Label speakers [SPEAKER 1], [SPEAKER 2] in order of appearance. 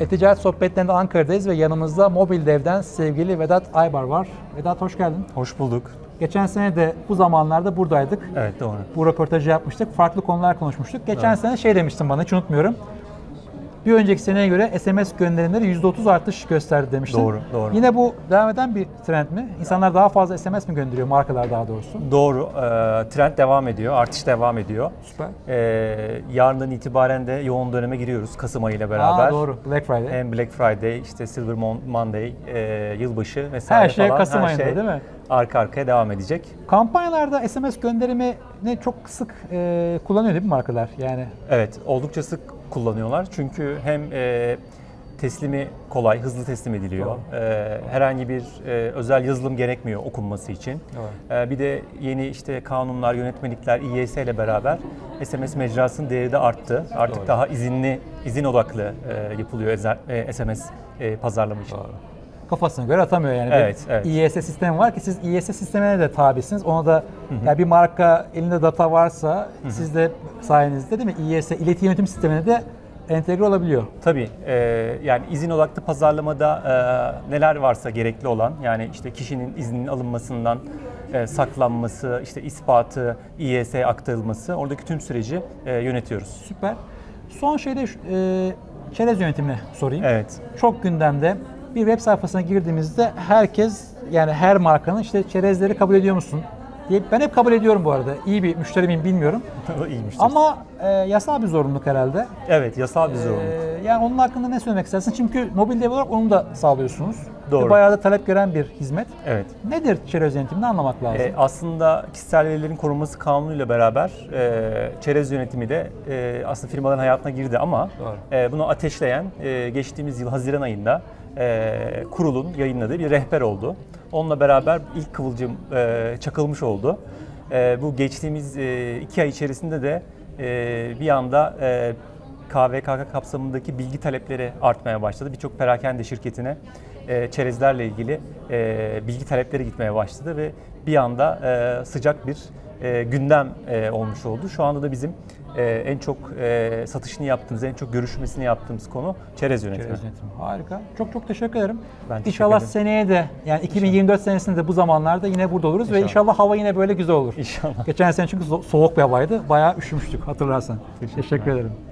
[SPEAKER 1] E-Ticaret Sohbetlerinde Ankara'dayız ve yanımızda Mobil Dev'den sevgili Vedat Aybar var. Vedat hoş geldin.
[SPEAKER 2] Hoş bulduk.
[SPEAKER 1] Geçen sene de bu zamanlarda buradaydık.
[SPEAKER 2] Evet doğru.
[SPEAKER 1] Bu röportajı yapmıştık. Farklı konular konuşmuştuk. Geçen sene şey demiştin bana hiç unutmuyorum. Bir önceki seneye göre SMS gönderimleri %30 artış gösterdi demiştin.
[SPEAKER 2] Doğru, doğru.
[SPEAKER 1] Yine bu devam eden bir trend mi? İnsanlar daha fazla SMS mi gönderiyor markalar daha doğrusu?
[SPEAKER 2] Doğru. Ee, trend devam ediyor. Artış devam ediyor.
[SPEAKER 1] Süper.
[SPEAKER 2] Ee, yarından itibaren de yoğun döneme giriyoruz Kasım ayı ile beraber.
[SPEAKER 1] Aa, doğru. Black Friday.
[SPEAKER 2] Hem Black Friday, işte Silver Mon- Monday, e, yılbaşı vesaire
[SPEAKER 1] Her şey
[SPEAKER 2] falan.
[SPEAKER 1] Kasım
[SPEAKER 2] her
[SPEAKER 1] ayında
[SPEAKER 2] şey
[SPEAKER 1] değil mi?
[SPEAKER 2] Arka arkaya devam edecek.
[SPEAKER 1] Kampanyalarda SMS gönderimi ne çok sık e, kullanıyor değil mi markalar? Yani
[SPEAKER 2] Evet, oldukça sık kullanıyorlar. Çünkü hem e, teslimi kolay, hızlı teslim ediliyor. E, herhangi bir e, özel yazılım gerekmiyor okunması için. E, bir de yeni işte kanunlar, yönetmelikler, İYS ile beraber SMS mecrasının değeri de arttı. Artık daha izinli, izin odaklı e, yapılıyor e, SMS e, pazarlama için.
[SPEAKER 1] Kafasına göre atamıyor yani.
[SPEAKER 2] Evet,
[SPEAKER 1] bir
[SPEAKER 2] evet.
[SPEAKER 1] İYS sistemi var ki siz İYS sistemine de tabisiniz. Ona da yani bir marka elinde data varsa siz de sayenizde değil mi? İYS iletişim yönetim sistemine de entegre olabiliyor.
[SPEAKER 2] Tabii e, yani izin odaklı pazarlamada e, neler varsa gerekli olan yani işte kişinin izninin alınmasından e, saklanması, işte ispatı, İYS aktarılması oradaki tüm süreci e, yönetiyoruz.
[SPEAKER 1] Süper. Son şeyde e, çerez yönetimini sorayım.
[SPEAKER 2] Evet.
[SPEAKER 1] Çok gündemde. Bir web sayfasına girdiğimizde herkes yani her markanın işte çerezleri kabul ediyor musun? diye ben hep kabul ediyorum bu arada. İyi bir müşteri miyim bilmiyorum.
[SPEAKER 2] İyiymiş.
[SPEAKER 1] Ama e, yasal bir zorunluluk herhalde.
[SPEAKER 2] evet, yasal bir zorunluluk.
[SPEAKER 1] Ee, yani onun hakkında ne söylemek istersin? Çünkü mobil dev olarak onu da sağlıyorsunuz.
[SPEAKER 2] Doğru.
[SPEAKER 1] Ve bayağı da talep gören bir hizmet.
[SPEAKER 2] Evet.
[SPEAKER 1] Nedir çerez yönetimini anlamak lazım.
[SPEAKER 2] E, aslında kişisel verilerin korunması kanunuyla beraber e, çerez yönetimi de e, aslında firmaların hayatına girdi ama
[SPEAKER 1] Doğru.
[SPEAKER 2] e, bunu ateşleyen e, geçtiğimiz yıl Haziran ayında e, kurulun yayınladığı bir rehber oldu. Onunla beraber ilk kıvılcım e, çakılmış oldu. E, bu geçtiğimiz e, iki ay içerisinde de e, bir anda e, KVKK kapsamındaki bilgi talepleri artmaya başladı. Birçok perakende şirketine e, çerezlerle ilgili e, bilgi talepleri gitmeye başladı ve bir anda e, sıcak bir e, gündem e, olmuş oldu. Şu anda da bizim e, en çok e, satışını yaptığımız, en çok görüşmesini yaptığımız konu çerez yönetimi.
[SPEAKER 1] Çerez yönetimi. Harika. Çok çok teşekkür ederim.
[SPEAKER 2] Ben teşekkür
[SPEAKER 1] inşallah
[SPEAKER 2] ederim.
[SPEAKER 1] seneye de yani 2024 senesinde de bu zamanlarda yine burada oluruz ve inşallah hava yine böyle güzel olur.
[SPEAKER 2] İnşallah.
[SPEAKER 1] Geçen sene çünkü so- soğuk bir havaydı. Bayağı üşümüştük hatırlarsan.
[SPEAKER 2] Teşekkürler.
[SPEAKER 1] Teşekkür ederim.